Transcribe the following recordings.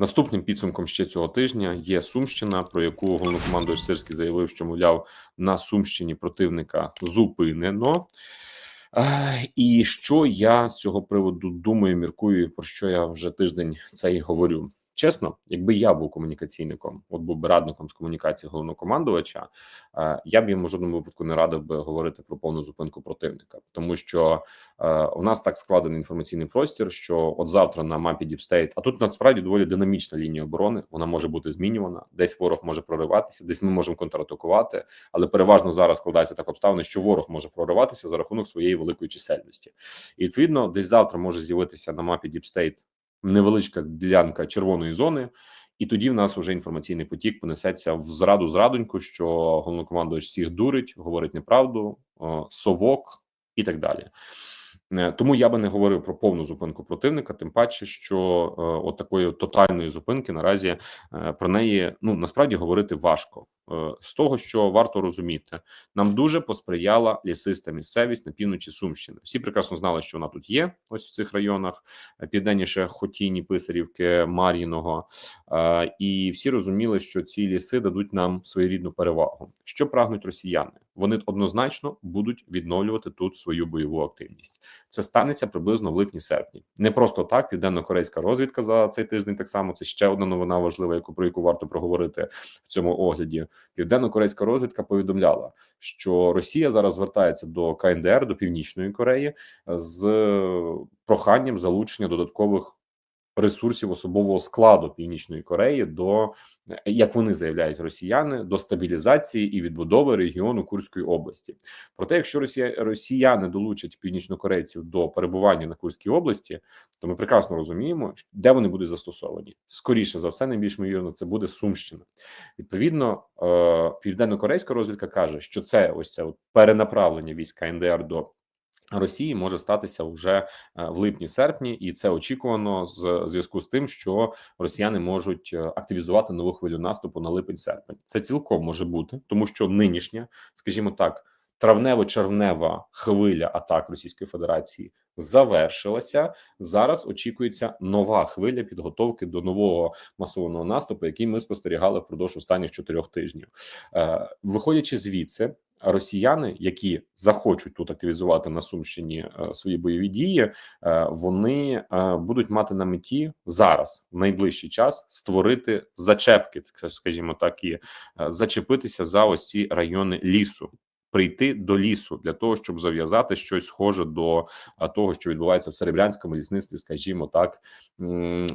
Наступним підсумком ще цього тижня є Сумщина, про яку головнокомандуючий Сирський заявив, що мовляв на Сумщині противника зупинено. Е, І що я з цього приводу думаю, міркую, про що я вже тиждень цей говорю. Чесно, якби я був комунікаційником, от був би радником з комунікації головнокомандувача, е, я б йому в жодному випадку не радив би говорити про повну зупинку противника, тому що е, у нас так складений інформаційний простір, що от завтра на мапі Діпстейт, а тут насправді доволі динамічна лінія оборони, вона може бути змінювана, десь ворог може прориватися, десь ми можемо контратакувати, але переважно зараз складається так обставини, що ворог може прориватися за рахунок своєї великої чисельності, і відповідно десь завтра може з'явитися на мапі Діпстейт невеличка ділянка червоної зони, і тоді в нас вже інформаційний потік понесеться в зраду зрадоньку, що головнокомандувач всіх дурить, говорить неправду, совок і так далі. Е, Тому я би не говорив про повну зупинку противника, тим паче, що е, от такої тотальної зупинки наразі е, про неї ну насправді говорити важко. З того, що варто розуміти, нам дуже посприяла лісиста місцевість на півночі Сумщини. Всі прекрасно знали, що вона тут є. Ось в цих районах південніше Хотіні, Писарівки, Мар'їного, і всі розуміли, що ці ліси дадуть нам своєрідну перевагу. Що прагнуть росіяни? Вони однозначно будуть відновлювати тут свою бойову активність. Це станеться приблизно в липні-серпні. Не просто так. Південно-корейська розвідка за цей тиждень. Так само це ще одна новина важлива, яку про яку варто проговорити в цьому огляді. Південно-корейська розвідка повідомляла, що Росія зараз звертається до КНДР до Північної Кореї з проханням залучення додаткових ресурсів особового складу Північної Кореї до як вони заявляють росіяни до стабілізації і відбудови регіону Курської області. Проте, якщо Росія росіяни долучать північнокорейців до перебування на Курській області, то ми прекрасно розуміємо, де вони будуть застосовані. Скоріше за все, найбільш ймовірно, це буде Сумщина. Відповідно, е, південно-корейська розвідка каже, що це ось це от перенаправлення військ КНДР до Росії може статися вже е, в липні-серпні, і це очікувано з зв'язку з тим, що росіяни можуть е, активізувати нову хвилю наступу на липень-серпень. Це цілком може бути, тому що нинішня, скажімо так, травнево-червнева хвиля атак Російської Федерації завершилася. Зараз очікується нова хвиля підготовки до нового масованого наступу, який ми спостерігали впродовж останніх чотирьох тижнів. Е, Виходячи звідси, росіяни, які захочуть тут активізувати на Сумщині е, свої бойові дії, е, вони е, будуть мати на меті зараз в найближчий час створити зачепки, скажімо так, і зачепитися за ось ці райони лісу. Прийти до лісу для того, щоб зав'язати щось схоже до того, що відбувається в серебрянському лісництві, скажімо так,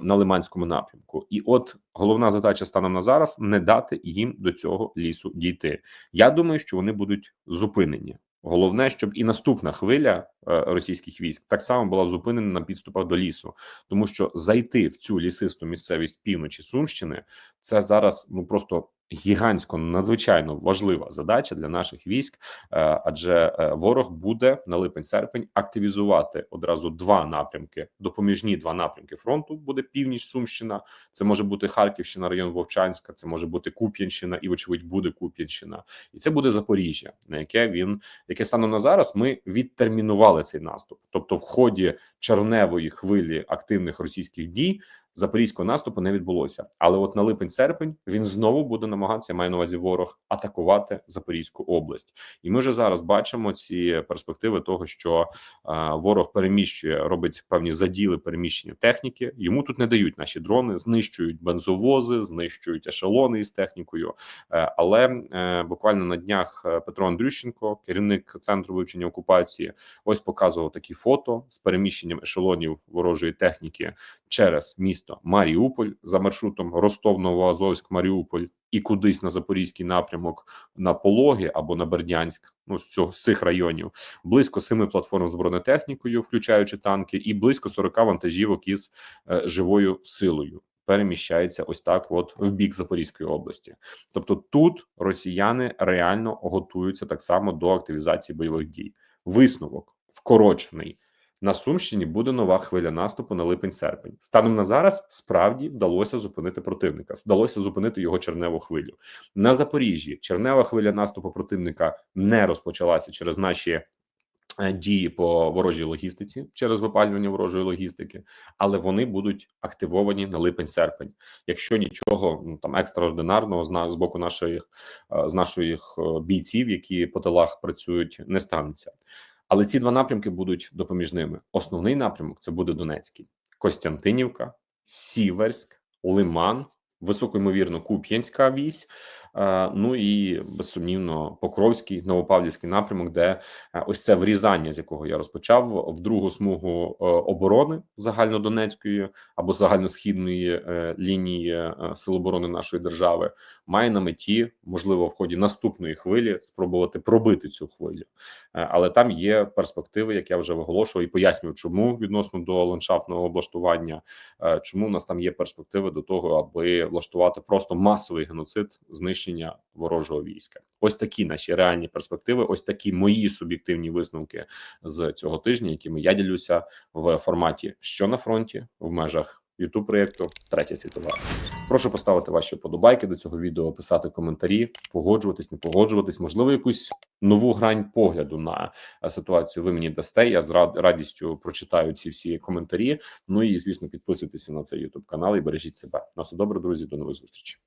на Лиманському напрямку. І от головна задача станом на зараз не дати їм до цього лісу дійти. Я думаю, що вони будуть зупинені. Головне, щоб і наступна хвиля е, російських військ так само була зупинена на підступах до лісу, тому що зайти в цю лісисту місцевість півночі Сумщини це зараз ну просто гігантсько надзвичайно важлива задача для наших військ, е, адже е, ворог буде на липень-серпень активізувати одразу два напрямки, допоміжні два напрямки фронту. Буде північ Сумщина. Це може бути Харківщина, район Вовчанська, це може бути Куп'янщина, і вочевидь буде Куп'янщина, і це буде Запоріжжя, на яке він яке станом на зараз ми відтермінували цей наступ. Тобто, в ході червневої хвилі активних російських дій запорізького наступу не відбулося. Але от на липень-серпень він знову буде намагатися, має на увазі ворог, атакувати Запорізьку область. І ми вже зараз бачимо ці перспективи того, що е, ворог переміщує, робить певні заділи переміщення техніки. Йому тут не дають наші дрони, знищують бензовози, знищують ешелони із технікою. Е, але е, буквально на днях Петро Андрющенко, керівник центру вивчення окупації, ось показував такі фото з переміщенням ешелонів ворожої техніки через місто Маріуполь за маршрутом Ростов, Новоазовськ, Маріуполь і кудись на запорізький напрямок на Пологи або на Бердянськ. Ну з цього з цих районів близько семи платформ з бронетехнікою, включаючи танки, і близько 40 вантажівок із е, живою силою. Переміщається ось так, от в бік Запорізької області. Тобто, тут росіяни реально готуються так само до активізації бойових дій. Висновок вкорочений на Сумщині буде нова хвиля наступу на липень-серпень. Станом на зараз справді вдалося зупинити противника, вдалося зупинити його черневу хвилю на Запоріжжі. Чернева хвиля наступу противника не розпочалася через наші е, Дії по ворожій логістиці через випалювання ворожої логістики, але вони будуть активовані на липень-серпень. Якщо нічого ну там екстраординарного з на- з боку наших е, з наших е, бійців, які по тилах працюють, не станеться. Але ці два напрямки будуть допоміжними. Основний напрямок це буде Донецький, Костянтинівка, Сіверськ, Лиман, високоймовірно, Куп'янська вісь. Е, Ну і безсумнівно Покровський, Новопавлівський напрямок, де е, ось це врізання, з якого я розпочав, в другу смугу е, оборони загальнодонецької або загальносхідної лінії сил оборони нашої держави, має на меті, можливо, в ході наступної хвилі спробувати пробити цю хвилю. Але там є перспективи, як я вже виголошував і пояснюю, чому відносно до ландшафтного облаштування, чому в нас там є перспективи до того, аби влаштувати просто масовий геноцид знищення ворожого війська. Ось такі наші реальні перспективи. Ось такі мої суб'єктивні висновки з цього тижня, якими я ділюся в форматі що на фронті в межах. youtube проєкту Третя світова. Прошу поставити ваші подобайки до цього відео, писати коментарі, погоджуватись, не погоджуватись. Можливо, якусь нову грань погляду на ситуацію ви мені дасте. Я з рад- радістю прочитаю ці всі коментарі. Ну і звісно, підписуйтеся на цей YouTube канал і бережіть себе. На все добре, друзі. До нових зустрічей.